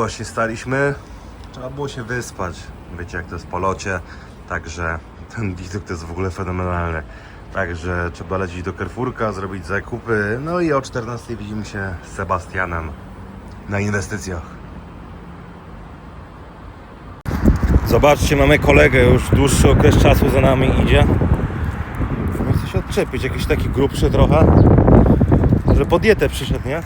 Właśnie staliśmy. Trzeba było się wyspać. Wiecie jak to jest po locie. Także ten widok to jest w ogóle fenomenalny. Także trzeba lecieć do Carrefourka, zrobić zakupy. No i o 14 widzimy się z Sebastianem na inwestycjach. Zobaczcie, mamy kolegę, już dłuższy okres czasu za nami idzie. Chce się odczepić, jakiś taki grubszy trochę. Że po dietę przyszedł, nie?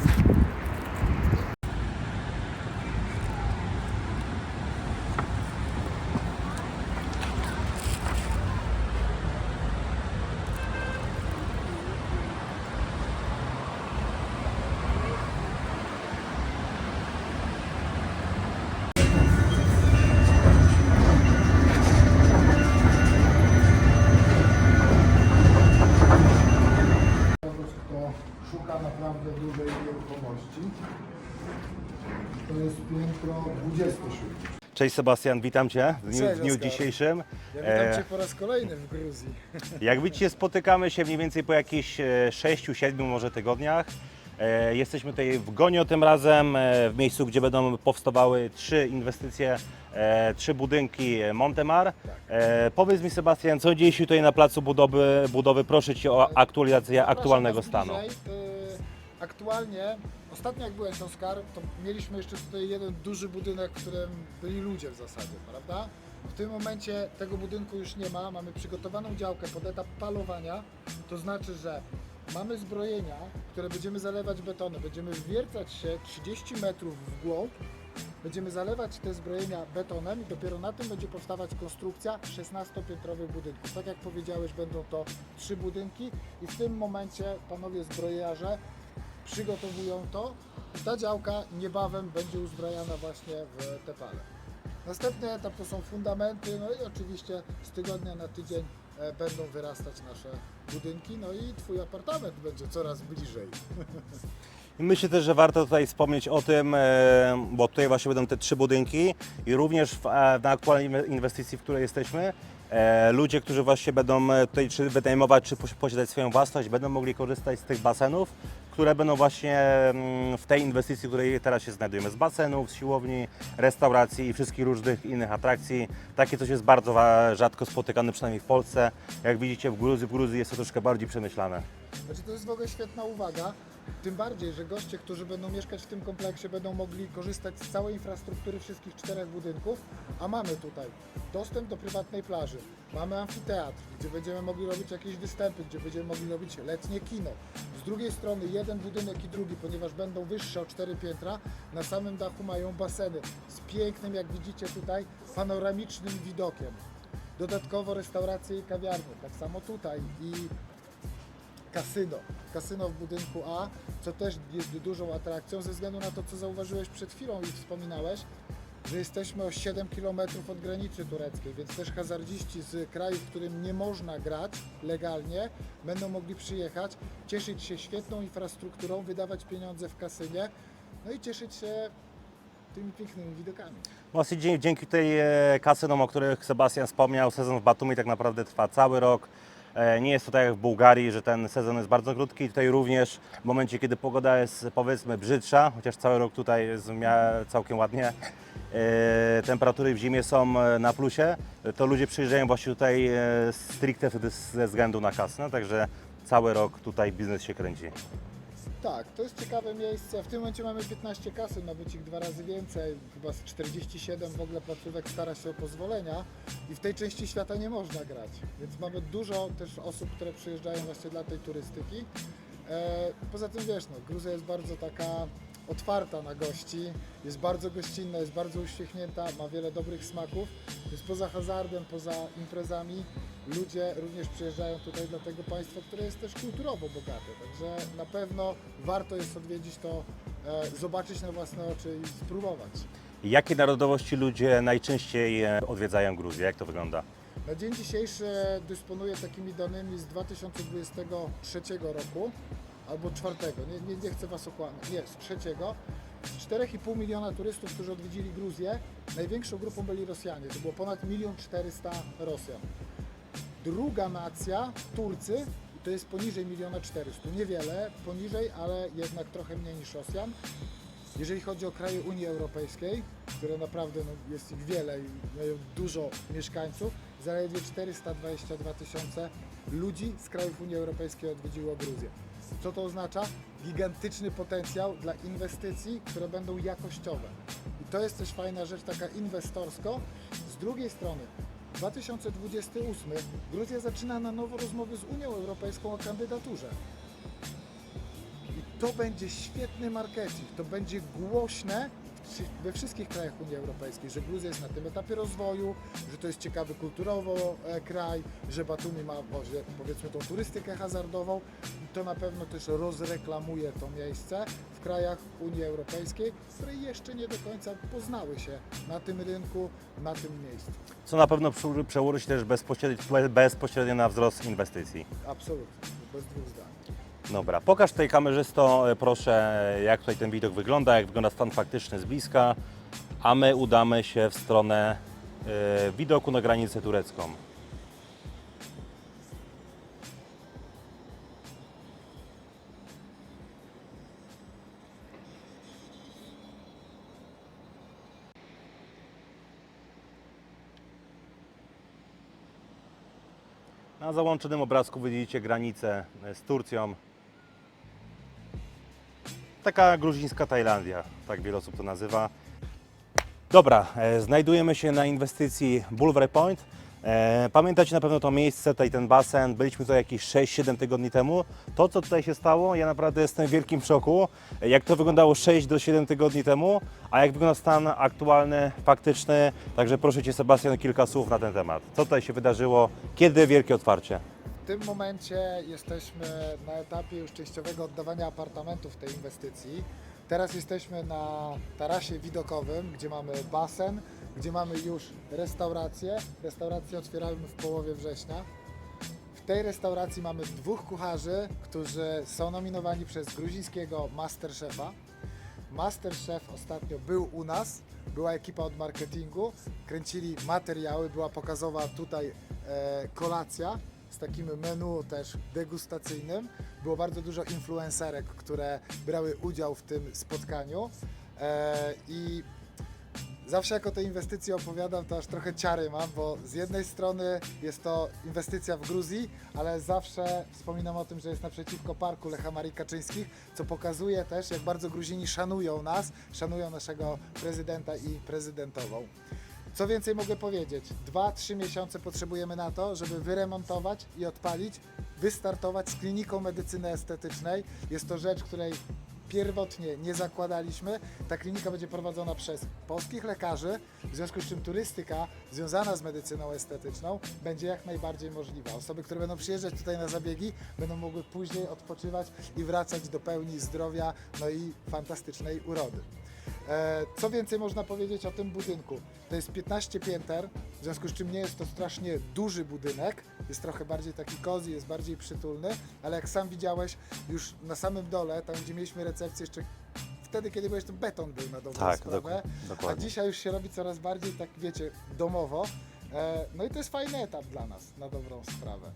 Cześć Sebastian, witam Cię w dniu, w dniu Oskar. dzisiejszym. Ja witam E, Cię po raz kolejny w Gruzji. Jak widzicie, spotykamy się mniej więcej po jakichś 6-7 może tygodniach. E, Jesteśmy tutaj w Gonio tym razem, e, w miejscu, gdzie będą powstawały trzy inwestycje, e, trzy budynki Montemar. E, Powiedz mi Sebastian, co dzieje się tutaj na placu budowy, budowy? Proszę Cię o aktualizację aktualnego stanu. Y, Aktualnie, ostatnio jak byłeś Oskar, to mieliśmy jeszcze tutaj jeden duży budynek, w którym byli ludzie w zasadzie, prawda? W tym momencie tego budynku już nie ma, mamy przygotowaną działkę pod etap palowania, to znaczy, że mamy zbrojenia, które będziemy zalewać betonem, będziemy wwiercać się 30 metrów w głąb, Będziemy zalewać te zbrojenia betonem i dopiero na tym będzie powstawać konstrukcja 16-piętrowych budynków. Tak jak powiedziałeś, będą to trzy budynki i w tym momencie panowie zbrojarze przygotowują to ta działka niebawem będzie uzbrajana właśnie w te pale. Następny etap to są fundamenty, no i oczywiście z tygodnia na tydzień e, będą wyrastać nasze budynki, no i Twój apartament będzie coraz bliżej. Myślę też, że warto tutaj wspomnieć o tym, e, bo tutaj właśnie będą te trzy budynki i również na aktualnej inwe- inwestycji, w której jesteśmy, e, ludzie, którzy właśnie będą tutaj czy wynajmować, czy posi- posiadać swoją własność, będą mogli korzystać z tych basenów, które będą właśnie mm, w tej inwestycji, w której teraz się znajdujemy, z basenów, z siłowni, restauracji i wszystkich różnych innych atrakcji. Takie coś jest bardzo rzadko spotykane, przynajmniej w Polsce. Jak widzicie w Gruzji, w Gruzji jest to troszkę bardziej przemyślane. Znaczy to jest w ogóle świetna uwaga, tym bardziej, że goście, którzy będą mieszkać w tym kompleksie będą mogli korzystać z całej infrastruktury wszystkich czterech budynków, a mamy tutaj dostęp do prywatnej plaży, mamy amfiteatr, gdzie będziemy mogli robić jakieś występy, gdzie będziemy mogli robić letnie kino. Drugiej strony jeden budynek i drugi, ponieważ będą wyższe o cztery piętra, na samym dachu mają baseny z pięknym, jak widzicie tutaj, panoramicznym widokiem. Dodatkowo restauracje i kawiarnie, tak samo tutaj i kasyno. Kasyno w budynku A, co też jest dużą atrakcją ze względu na to, co zauważyłeś przed chwilą i wspominałeś, że jesteśmy o 7 km od granicy tureckiej, więc też hazardziści z kraju, w którym nie można grać legalnie, będą mogli przyjechać, cieszyć się świetną infrastrukturą, wydawać pieniądze w kasynie, no i cieszyć się tymi pięknymi widokami. Właśnie dzie- dzięki tej e, kasynom, o których Sebastian wspomniał, sezon w Batumi tak naprawdę trwa cały rok. E, Nie jest to tak jak w Bułgarii, że ten sezon jest bardzo krótki. Tutaj również w momencie, kiedy pogoda jest powiedzmy brzydsza, chociaż cały rok tutaj jest całkiem ładnie, e, temperatury w zimie są e, na plusie, to ludzie przyjeżdżają właśnie tutaj stricte wtedy ze względu na kasę. Także cały rok tutaj biznes się kręci. Tak, to jest ciekawe miejsce. W tym momencie mamy 15 kasy, ma być ich dwa razy więcej. Chyba z 47 w ogóle placówek stara się o pozwolenia i w tej części świata nie można grać. Więc mamy dużo też osób, które przyjeżdżają właśnie dla tej turystyki. E, poza tym wiesz, no, Gruzja jest bardzo taka otwarta na gości, jest bardzo gościnna, jest bardzo uśmiechnięta, ma wiele dobrych smaków. Więc poza hazardem, poza imprezami ludzie również przyjeżdżają tutaj dla tego państwa, które jest też kulturowo bogate. Także na pewno warto jest odwiedzić to, e, zobaczyć na własne oczy i spróbować. Jakie narodowości ludzie najczęściej e, odwiedzają Gruzję? Jak to wygląda? Na dzień dzisiejszy dysponuję takimi danymi z 2023 roku albo czwartego, nie, nie, nie chcę Was okłamać, nie, z trzeciego. Z 4,5 miliona turystów, którzy odwiedzili Gruzję, największą grupą byli Rosjanie. To było ponad 1 400 Rosjan. Druga nacja, Turcy, to jest poniżej 1 400 Niewiele poniżej, ale jednak trochę mniej niż Rosjan. Jeżeli chodzi o kraje Unii Europejskiej, które naprawdę no, jest ich wiele i mają dużo mieszkańców, zaledwie 422 tysiące ludzi z krajów Unii Europejskiej odwiedziło Gruzję. Co to oznacza? Gigantyczny potencjał dla inwestycji, które będą jakościowe. I to jest też fajna rzecz, taka inwestorsko. Z drugiej strony, 2028 Gruzja zaczyna na nowo rozmowy z Unią Europejską o kandydaturze. I to będzie świetny marketing, to będzie głośne we wszystkich krajach Unii Europejskiej, że Gruzja jest na tym etapie rozwoju, że to jest ciekawy kulturowo e, kraj, że Batumi ma powiedzmy tą turystykę hazardową i to na pewno też rozreklamuje to miejsce w krajach Unii Europejskiej, które jeszcze nie do końca poznały się na tym rynku, na tym miejscu. Co na pewno przełoży się też bezpośrednio, bezpośrednio na wzrost inwestycji. Absolutnie, bez dwóch zdań. Dobra, pokaż tutaj kamerzysto, e, proszę, jak tutaj ten widok wygląda, jak wygląda stan faktyczny z bliska, a my udamy się w stronę e, widoku na granicę turecką. Na załączonym obrazku widzicie granicę e, z Turcją. Taka gruzińska Tajlandia, tak wiele osób to nazywa. Dobra, e, znajdujemy się na inwestycji Boulevard Point. E, pamiętacie na pewno to miejsce, tutaj ten basen, byliśmy tutaj jakieś 6-7 tygodni temu. To, co tutaj się stało, ja naprawdę jestem w wielkim szoku. E, Jak to wyglądało 6 do 7 tygodni temu, a jak wygląda stan aktualny, faktyczny. Także proszę Cię Sebastian kilka słów na ten temat. Co tutaj się wydarzyło, kiedy wielkie otwarcie? W tym momencie jesteśmy na etapie już częściowego oddawania apartamentów tej inwestycji. Teraz jesteśmy na tarasie widokowym, gdzie mamy basen, gdzie mamy już restaurację. Restaurację otwieramy w połowie września. W tej restauracji mamy dwóch kucharzy, którzy są nominowani przez gruzińskiego Masterchefa. Masterchef ostatnio był u nas, była ekipa od marketingu, kręcili materiały, była pokazowa tutaj e, kolacja z takim menu też degustacyjnym. Było bardzo dużo influencerek, które brały udział w tym spotkaniu e, i Zawsze jak o tej inwestycji opowiadam, to aż trochę ciary mam, bo z jednej strony jest to inwestycja w Gruzji, ale zawsze wspominam o tym, że jest naprzeciwko parku Lecha Marii Kaczyńskich, co pokazuje też, jak bardzo Gruzini szanują nas, szanują naszego prezydenta i prezydentową. Co więcej mogę powiedzieć? 2-3 miesiące potrzebujemy na to, żeby wyremontować i odpalić, wystartować z kliniką medycyny estetycznej. Jest to rzecz, której pierwotnie nie zakładaliśmy. Ta klinika będzie prowadzona przez polskich lekarzy, w związku z czym turystyka związana z medycyną estetyczną będzie jak najbardziej możliwa. Osoby, które będą przyjeżdżać tutaj na zabiegi, będą mogły później odpoczywać i wracać do pełni zdrowia, no i fantastycznej urody. E, Co więcej można powiedzieć o tym budynku? To jest 15 pięter, w związku z czym nie jest to strasznie duży budynek, jest trochę bardziej taki cozy, jest bardziej przytulny, ale jak sam widziałeś, już na samym dole, tam gdzie mieliśmy recepcję jeszcze wtedy, kiedy byłeś, to beton był na dobrą Tak, sprawę, doku- a dokładnie. dzisiaj już się robi coraz bardziej, tak wiecie, domowo. E, No i to jest fajny etap dla nas, na dobrą sprawę.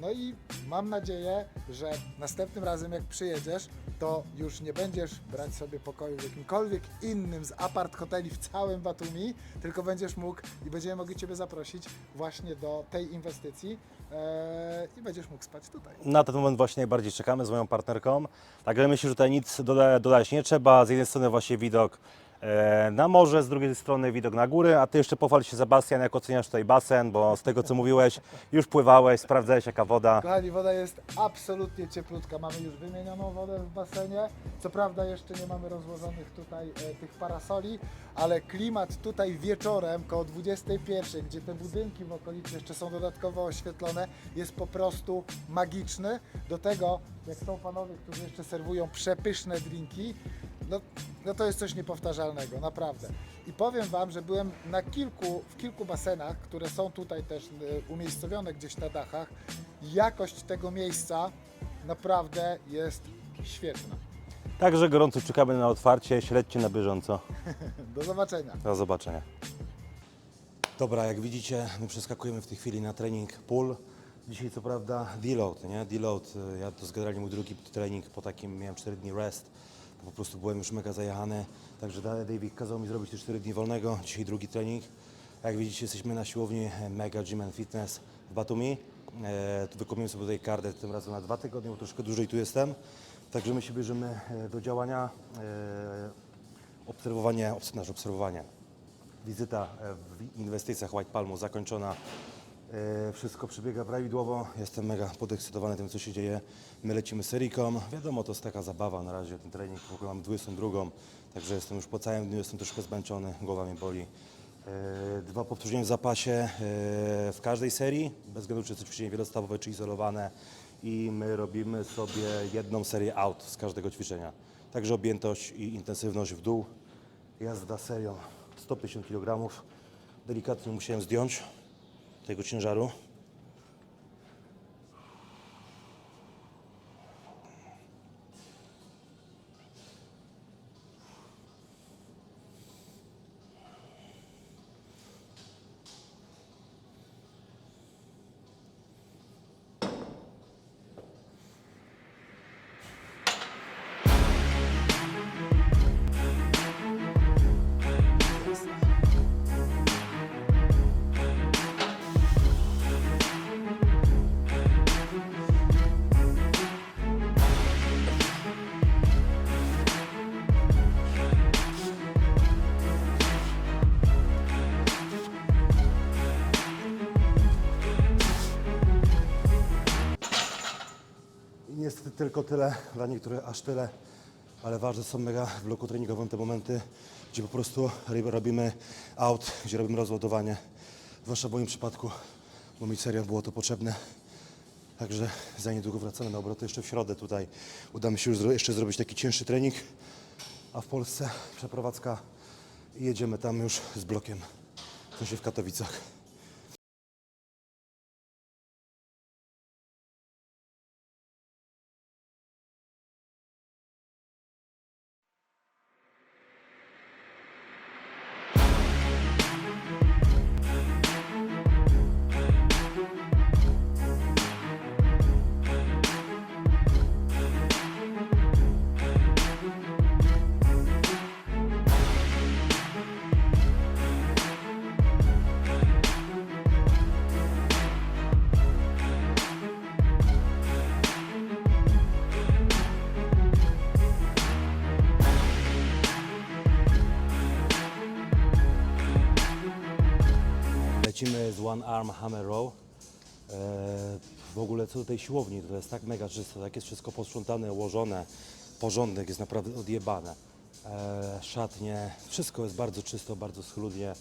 No i mam nadzieję, że następnym razem jak przyjedziesz, to już nie będziesz brać sobie pokoju w jakimkolwiek innym z apart hoteli w całym Batumi, tylko będziesz mógł i będziemy mogli Ciebie zaprosić właśnie do tej inwestycji e, i będziesz mógł spać tutaj. Na ten moment właśnie najbardziej czekamy z moją partnerką. Także myślę, że tutaj nic doda- dodać nie trzeba. Z jednej strony właśnie widok na morze, z drugiej strony widok na góry, a Ty jeszcze pochwal się Sebastian, jak oceniasz tutaj basen, bo z tego co mówiłeś, już pływałeś, sprawdzałeś jaka woda. Kochani, woda jest absolutnie cieplutka. Mamy już wymienioną wodę w basenie. Co prawda jeszcze nie mamy rozłożonych tutaj e, tych parasoli, ale klimat tutaj wieczorem koło 21, gdzie te budynki w okolicy jeszcze są dodatkowo oświetlone, jest po prostu magiczny. Do tego, jak są panowie, którzy jeszcze serwują przepyszne drinki, no, no to jest coś niepowtarzalnego, naprawdę. I powiem Wam, że byłem na kilku, w kilku basenach, które są tutaj też e, umiejscowione gdzieś na dachach. Jakość tego miejsca naprawdę jest świetna. Także gorąco czekamy na otwarcie, śledźcie na bieżąco. Do zobaczenia. Do zobaczenia. Dobra, jak widzicie, my przeskakujemy w tej chwili na trening pull. Dzisiaj co prawda deload, nie? Deload. y, Ja to generalnie mój drugi trening po takim, miałem 4 dni rest. Po prostu byłem już mega zajechany, także Da- David kazał mi zrobić te 4 dni wolnego, dzisiaj drugi trening. Jak widzicie jesteśmy na siłowni e, Mega Gym and Fitness w Batumi. E, sobie tutaj kartę tym razem na dwa tygodnie, bo troszkę dłużej tu jestem. Także my się bierzemy e, do działania. E, obserwowanie, obserwowanie. Wizyta e, w inwestycjach White Palmu zakończona. E, Wszystko przebiega prawidłowo. Jestem mega podekscytowany tym, co się dzieje. My lecimy seriką. Wiadomo, to jest taka zabawa na razie. Ten trening w ogóle mam 22, także jestem już po całym dniu, jestem troszkę zmęczony, głowa mnie boli. E, Dwa powtórzenia w zapasie e, w każdej serii, bez względu czy to ćwiczenie wielostawowe, czy izolowane. I my robimy sobie jedną serię out z każdego ćwiczenia. Także objętość i intensywność w dół. Jazda serią 150 kg. Delikatnie musiałem zdjąć tego ciężaru. Tylko tyle, dla niektórych aż tyle, ale ważne są mega w bloku treningowym te momenty, gdzie po prostu rob- robimy out, gdzie robimy rozładowanie. Zwłaszcza w moim przypadku, bo mi serio było to potrzebne. Także za niedługo wracamy na obroty. Jeszcze w środę tutaj uda mi się już jeszcze zrobić taki cięższy trening, a w Polsce przeprowadzka i jedziemy tam już z blokiem, w sensie w Katowicach. One Arm Hammer Row. E, w ogóle co do tej siłowni, to jest tak mega czysto, tak jest wszystko posprzątane, ułożone, porządek jest naprawdę odjebane. E, szatnie, wszystko jest bardzo czysto, bardzo schludnie,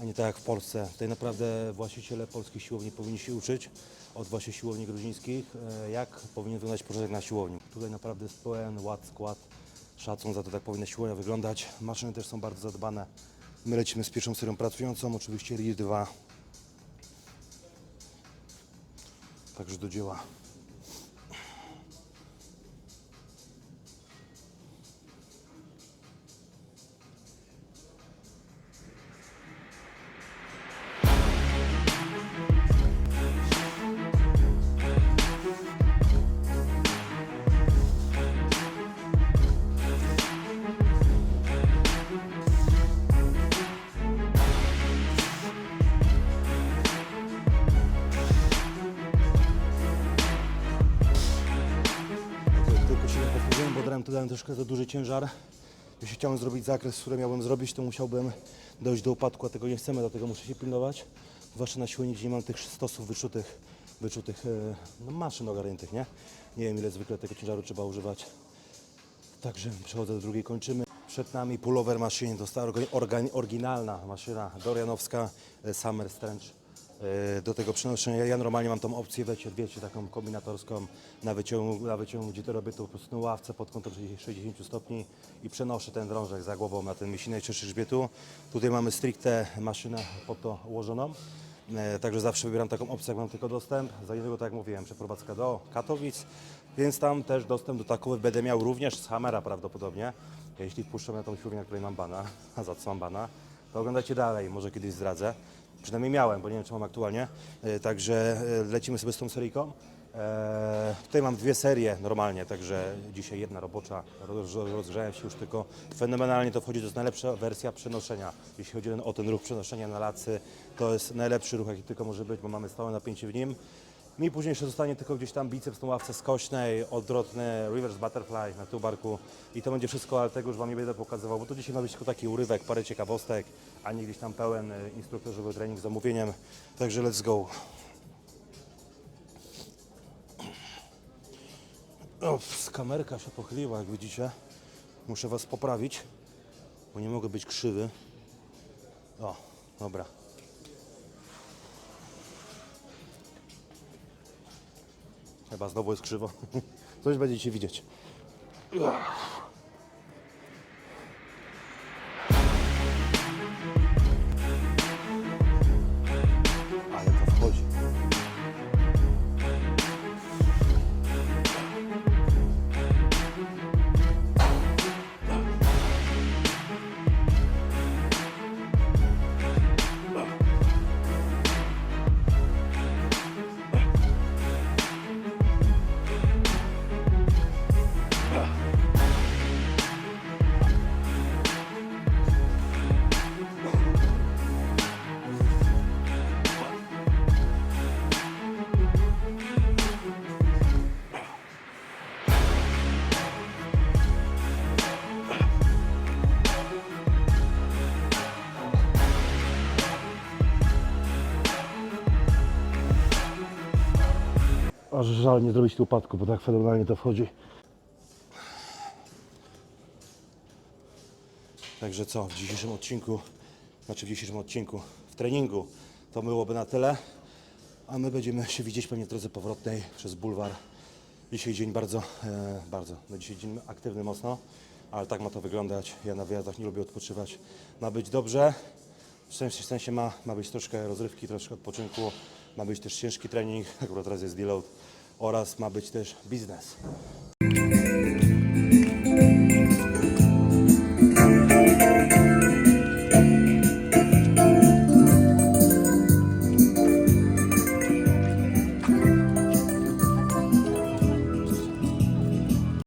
a nie tak jak w Polsce. Tutaj naprawdę właściciele polskich siłowni powinni się uczyć od właśnie siłowni gruzińskich, e, jak powinien wyglądać porządek na siłowni. Tutaj naprawdę jest pełen ład, skład, szacun za to, tak powinna siłownia wyglądać. Maszyny też są bardzo zadbane. My lecimy z pierwszą serią pracującą, oczywiście RIR 2. Także do dzieła. Troszkę za duży ciężar. Jeśli chciałem zrobić zakres, który miałbym zrobić, to musiałbym dojść do upadku, a tego nie chcemy, dlatego muszę się pilnować. Zwłaszcza na siłowni, gdzie nie mam tych stosów wyczutych, wyczutych e, no, maszyn ogarniętych, nie? Nie wiem ile zwykle tego ciężaru trzeba używać. Także przechodzę do drugiej, kończymy. Przed nami pullover machine, to organ- oryginalna maszyna Dorianowska e, Summer Strange. E, Do tego przenoszenia, ja, normalnie mam tą opcję, wiecie, wiecie, taką kombinatorską na wyciągu, na wyciągu, gdzie to robię to po prostu na ławce pod kątem 60 stopni i przenoszę ten drążek za głową na ten mięsinek czy grzbietu. Tutaj mamy stricte maszynę pod to ułożoną. E, Także zawsze wybieram taką opcję, jak mam tylko dostęp. Za niedługo, tak jak mówiłem, przeprowadzka do Katowic, więc tam też dostęp do takowych będę miał również z Hamera prawdopodobnie. Jeśli wpuszczę na tą siłownię, na której mam bana, a za co mam bana, to oglądajcie dalej, może kiedyś zdradzę. Przynajmniej miałem, bo nie wiem, czy mam aktualnie. E, Także e, lecimy sobie z tą seryjką. E, tutaj mam dwie serie normalnie, także dzisiaj jedna robocza, roz, rozgrzałem się już tylko. Fenomenalnie to wchodzi, to jest najlepsza wersja przenoszenia. Jeśli chodzi o ten ruch przenoszenia na lacy, to jest najlepszy ruch, jaki tylko może być, bo mamy stałe napięcie w nim. Mi później jeszcze zostanie tylko gdzieś tam biceps na ławce skośnej, odwrotny, reverse butterfly na tył barku i to będzie wszystko, ale tego już Wam nie będę pokazywał, bo to dzisiaj ma być tylko taki urywek, parę ciekawostek, a nie gdzieś tam pełen e, instruktorzowy trening z zamówieniem. Także let's go. O, kamerka się pochyliła, jak widzicie. Muszę Was poprawić, bo nie mogę być krzywy. O, dobra. Chyba znowu jest krzywo. Coś będziecie widzieć. Żal nie zrobić tu upadku, bo tak fenomenalnie to wchodzi. Także co, w dzisiejszym odcinku, znaczy w dzisiejszym odcinku, w treningu to byłoby na tyle. A my będziemy się widzieć pewnie w drodze powrotnej przez bulwar. Dzisiaj dzień bardzo, e, bardzo, no dzisiaj dzień aktywny mocno, ale tak ma to wyglądać. Ja na wyjazdach nie lubię odpoczywać. Ma być dobrze, w sensie, w sensie ma, ma być troszkę rozrywki, troszkę odpoczynku, ma być też ciężki trening, akurat teraz jest deload oraz ma być też biznes.